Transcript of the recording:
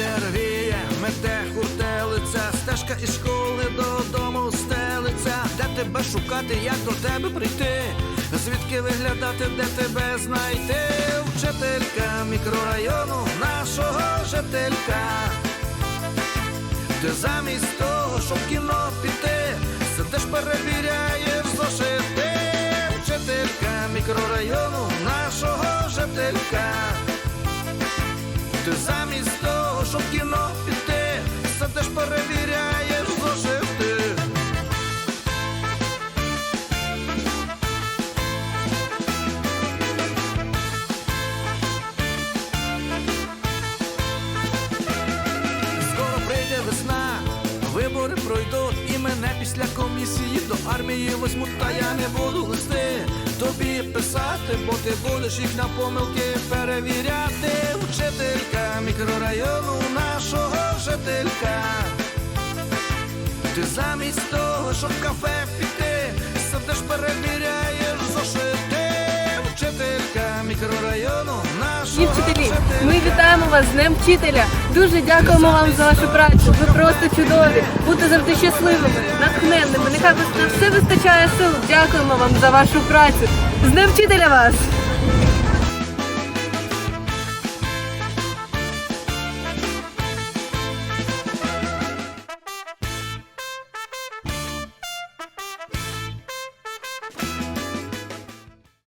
вітер віє, мете хуртелиця, стежка із школи додому стелиця, де тебе шукати, як до тебе прийти, звідки виглядати, де тебе знайти, вчителька мікрорайону нашого жителька, ти замість того, щоб кіно піти, сидиш перебіряєш зошити, вчителька мікрорайону нашого жителька. Ти в кіно піти, сидиш перевіряєш зошити. Скоро прийде весна, вибори пройдуть, мене після комісії до армії возьмуть, та я не буду листи тобі писати, бо ти будеш їх на помилки перевіряти. Вчителька мікрорайону нашого жителька. Ти замість того, щоб кафе піти, сидиш перевіряєш зошити. Вчителька мікрорайону нашого жителька. Ми вітаємо вас з Днем вчителя. Дуже дякуємо вам за вашу працю. Ви просто чудові. Будьте завжди щасливими, натхненними. Нехай вас на все вистачає сил. Дякуємо вам за вашу працю. З Днем вчителя вас!